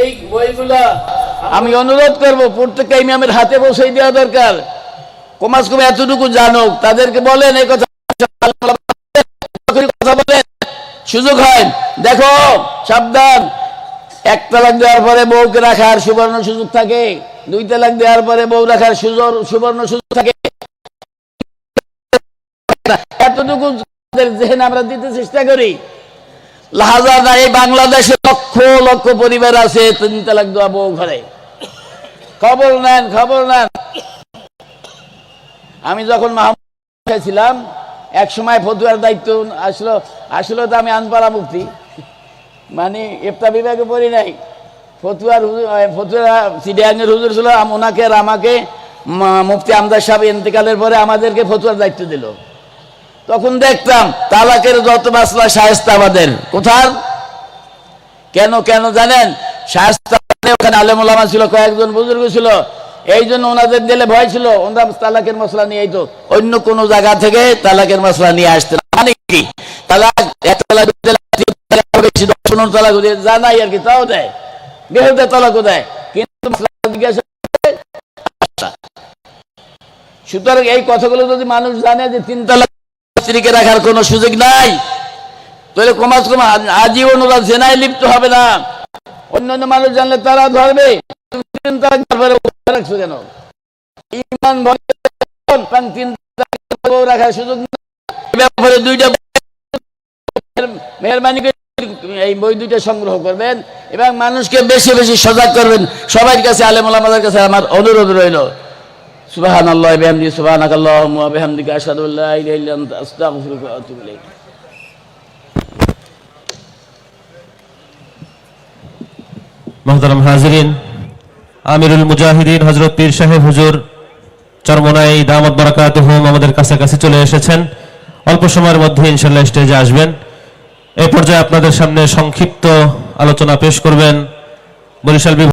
এই বইগুলা আমি অনুরোধ করব, প্রত্যেককে ইমামের হাতে বসে দেওয়া দরকার। কমাস কমে এতটুকু জানুক, তাদেরকে বলেন, এই কথা কথা বলেন, সুযোগ হয়। দেখো, সাবধান। এক তালাক দেওয়ার পরে বউকে রাখার সুবর্ণ সুযোগ থাকে, দুই তালাক দেওয়ার পরে বউ রাখার সুযোগ সুবর্ণ সুযোগ থাকে। এতটুকু আমরা দিতে চেষ্টা করি লাহাজা না এই বাংলাদেশে লক্ষ লক্ষ পরিবার আছে, তিন তালাক দেওয়া ঘরে। খবর নেন খবর নেন। আমি যখন মাহমুদ ছিলাম, এক সময় ফতুয়ার দায়িত্ব আসলো আসলো তো আমি আনপাড়া মুক্তি মানে ইফতা বিভাগে পড়ি নাই। ফতুয়ার ফতুয়া সিডিয়াঙ্গের হুজুর ছিল ওনাকে আর আমাকে মুফতি আমদার সাহেব ইন্তেকালের পরে আমাদেরকে ফতুয়ার দায়িত্ব দিল। তখন দেখতাম তালাকের যত মাসলা শায়েস্তা আমাদের। কোথার? কেন কেন জানেন? শায়েস্তা মানে ওখানে আলেমুলামা ছিল, কয়েকজন বুজুর্গ ছিল। এই জন্য ওনাদের দিলে ভয় ছিল। ওনারা তালাকের মশলা নিয়ে আইতো অন্য কোন জায়গা থেকে তালাকের মশলা নিয়ে আসতেন। মানে কি? তালাক এক তালাক বেশি দশ তালাক জানাই আর কি, তাও দেয়। বেহুদে তালাকও দেয়। কিন্তু আচ্ছা। সুতরাং এই কথাগুলো যদি মানুষ জানে যে তিন তালাক স্ত্রীকে রাখার কোনো সুযোগ নাই। তাহলে কমাস কমা আজীবন ওরা জেনায় লিপ্ত হবে না। অন্যান্য মানুষ জানলে তারা ধরবে। কেন? ইমান রাখার সুযোগ ব্যাপারে দুইটা মেহরবানি এই বই দুইটা সংগ্রহ করবেন এবং মানুষকে বেশি বেশি সজাগ করবেন। সবার কাছে আমাদের কাছে আমার অনুরোধ রইল। سبحان الله بحمده سبحانك اللهم وبحمدك أشهد أن لا إله إلا أنت أستغفرك وأتوب إليك মোহতারাম হাজরিন আমিরুল মুজাহিদিন হজরত পীর সাহেব হুজুর চরমনাই দামত বারাকাত হুম আমাদের কাছাকাছি চলে এসেছেন অল্প সময়ের মধ্যে ইনশাল্লাহ স্টেজে আসবেন এই পর্যায়ে আপনাদের সামনে সংক্ষিপ্ত আলোচনা পেশ করবেন বরিশাল বিভাগ